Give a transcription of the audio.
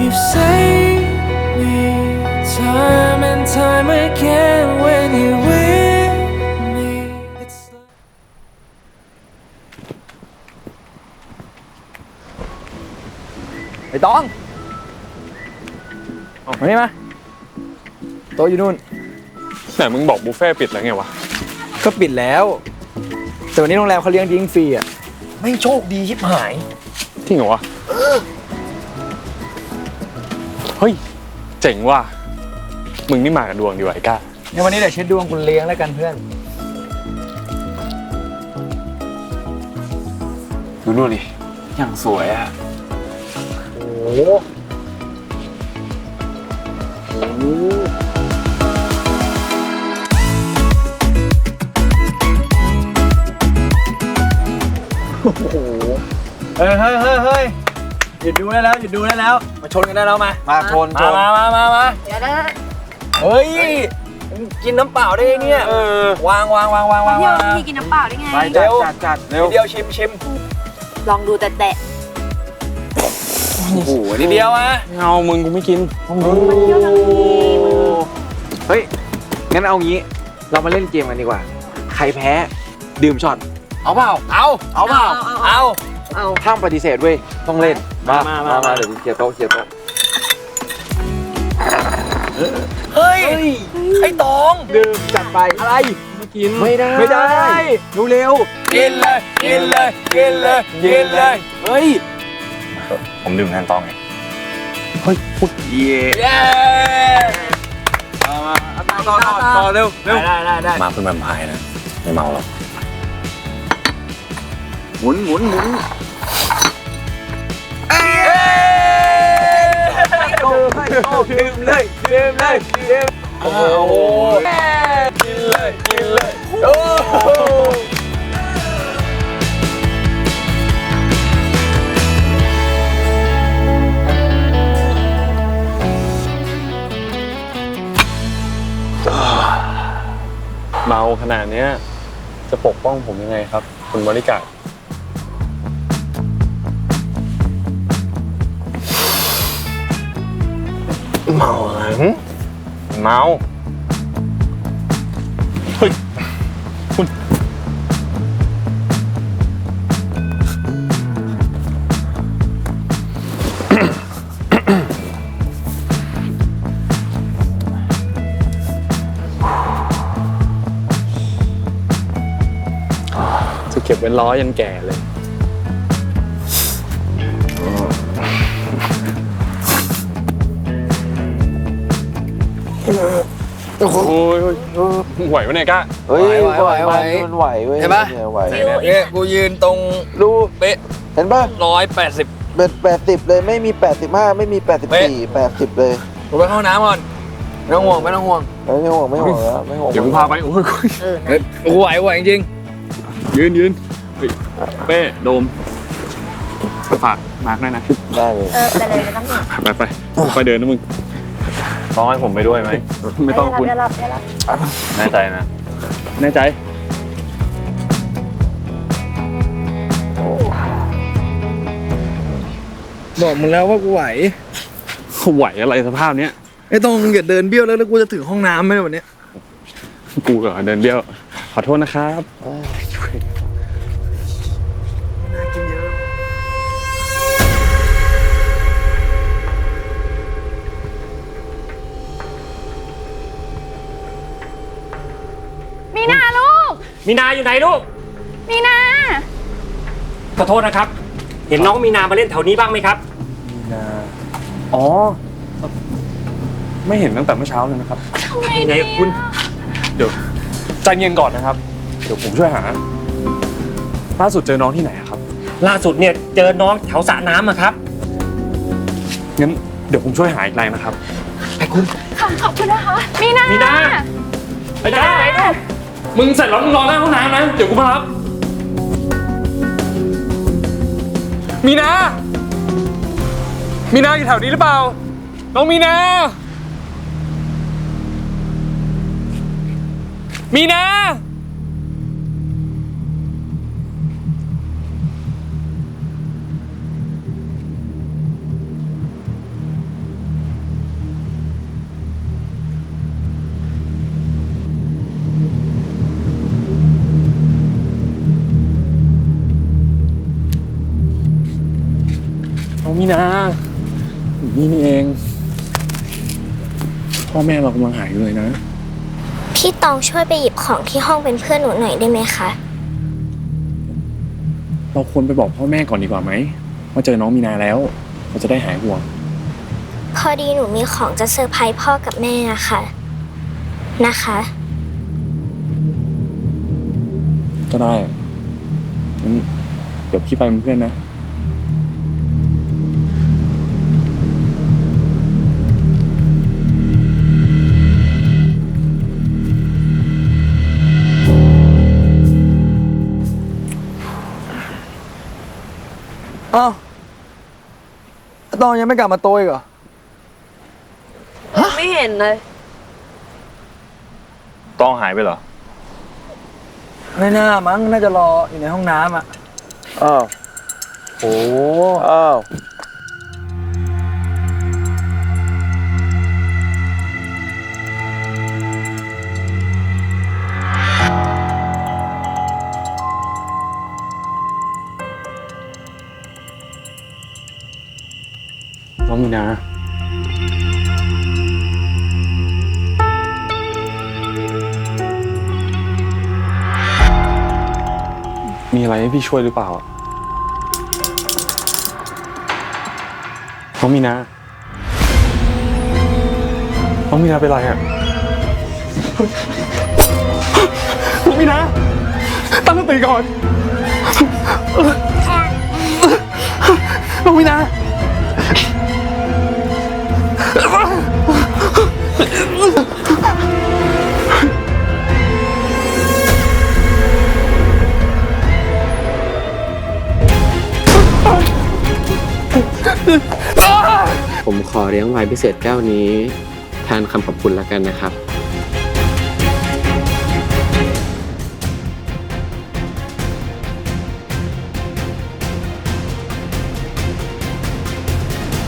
You've saved me time and time again when you're with me. It's like ไอ้ตองมานี่มาโต๊ะอยู่นู่น ไหนมึงบอกบุฟเฟ่ต์ปิดแล้วไงวะ ก็ปิดแล้ว แต่วันนี้โรงแรมเขาเลี้ยงดิ้งฟรีอะ ไม่โชคดีชิบหายจริงเหรอวะ เฮ้ย เจ๋งว่ะ มึงนี่มากับดวงดีว่ะไอ้ก้างั้นวันนี้เดี๋ยวเช็ดดวงคุณเลี้ยงแล้วกันเพื่อน ดูนู่นดิอย่างสวยอะ โอ้โหเฮ้ยเฮ้ยเฮ้ยเฮ้ย หยุดดูได้แล้วหยุดดูได้แล้ว มาชนกันได้แล้วมา มาชนชมานมามามามาเดี๋ยวนะเฮ้ยกินน้ำเปล่าได้ไงเนี่ยเออวางวางวางวางวางเที่ยววางพี่กินน้ำเปล่าได้ไง ไปจัดจัดจัดเร็วนิดเดียวชิมชิมลองดูแต่แตะโอ้โหนิดเดียวอะไม่เอามึงกูไม่กินมันเที่ยวทั้งทีเฮ้ย งั้นเอางี้ เรามาเล่นเกมกันดีกว่า ใครแพ้ ดื่มช็อต เอาเปล่าเอาเอาเปล่าเอา เอาห้ามปฏิเสธเว้ยต้องเล่นมามามามาเดี๋ยวกูเคลียร์โต๊ะเคลียร์โต๊ะเฮ้ยไอ้ตองดื่มจัดไปอะไรไม่กินไม่ได้ไม่ได้ดูเร็วกินเลยกินเลยกินเลยกินเลยเฮ้ยผมดื่มแทนตองไงเย่เย้มามาเอาต่อต่อต่อต่อเร็วเร็วได้ได้ได้มาเพื่อแวมไพร์นะไม่เมาหรอกห มุนหมุนหมุนดื่มเลยดื่มเลยดื่มโอ้โหกินเลยกินเลยโอ้โหเมาขนาดเนี้ยจะปกป้องผมยังไงครับ คุณบริการ เมาอะไรเมาเฮ้ยคุณจะเก็บเป็นล้อยันแก่เลย โอ้ยไหวปะเนี่ยก้า เฮ้ยไหวไหวไหวมันไหวเว้ยเห็นปะเนี่ยไหวเนี่ยกูยืนตรงดูเป๊ะเห็นปะร้อยแปดสิบ เป็นแปดสิบเลยไม่มีแปดสิบห้าไม่มีแปดสิบเป๊ะสี่แปดสิบเลยกูไปเข้าห้องน้ำก่อนไม่ต้องห่วงไม่ต้องห่วงเอ้ยไม่ห่วงไม่ห่วงแล้วไม่ห่วงเดี๋ยวกูพาไปโอ้ยเฮ้ยกูไหวไหวจริงยืนยืนเฮ้ยเป้โดมฝากมาร์กหน่อยนะได้เลย เออไปเลยไม่ต้องห่วงไปไปไปเดินนะมึง ต้องให้ผมไปด้วยไหมไม่ต้องคุณเดี๋ยวรับเดี๋ยวรับแน่ใจนะ แน่ใจบอกมึงแล้วว่ากูไหวไหวอะไรสภาพเนี้ยไอ้ตรงอย่าเดินเบี้ยวแล้วแล้วกูจะถึงห้องน้ำไหมวันเนี้ยกูเหรอเดินเบี้ยว ขอโทษนะครับ มีนาอยู่ไหนลูก มีนา ขอโทษนะครับ เห็นน้องมีนามาเล่นแถวนี้บ้างไหมครับอ๋อ ไม่เห็นตั้งแต่เมื่อเช้าเลยนะครับไหนคุณ เดี๋ยวใจเย็นก่อนนะครับ เดี๋ยวผมช่วยหา ล่าสุดเจอน้องที่ไหนอะครับ ล่าสุดเนี่ยเจอน้องแถวสระน้ำอะครับงั้นเดี๋ยวผมช่วยหาอีกแรงนะครับขอบขอบคุณนะคะ มีนา มีนา ไปไหนไหนลูก มึงเสร็จแล้วมึงรอหน้าห้องน้ำนะ เดี๋ยวกูมารับ มีนา มีนาอยู่แถวนี้หรือเปล่า น้องมีนา มีนา มีนานี่นี่เอง พ่อแม่เรากำลังหายอยู่เลยนะ พี่ตองช่วยไปหยิบของที่ห้องเป็นเพื่อนหนูหน่อยได้ไหมคะ เราควรไปบอกพ่อแม่ก่อนดีกว่าไหมว่าเจอน้องมีนาแล้วเราจะได้หายห่วง พอดีหนูมีของจะเซอร์ไพรส์พ่อกับแม่อะค่ะ นะคะ ก็ได้งั้นเดี๋ยวพี่ไปเป็นเพื่อนนะ อ้าวตองยังไม่กลับมาโตอีกเหรอ ไม่เห็นเลย ต้องหายไปเหรอ ไม่น่ามั้งน่าจะรออยู่ในห้องน้ำอะ อ้าว โอ้ อ้าว น้องมีอะไรให้พี่ช่วยหรือเปล่าน้องมีนาน้องมีนาเป็นไรอะน้องมีนาตั้งสติก่อนน้องมีนา เลี้ยงไวน์พิเศษแก้วนี้ แทนคำขอบคุณแล้วกันนะครับ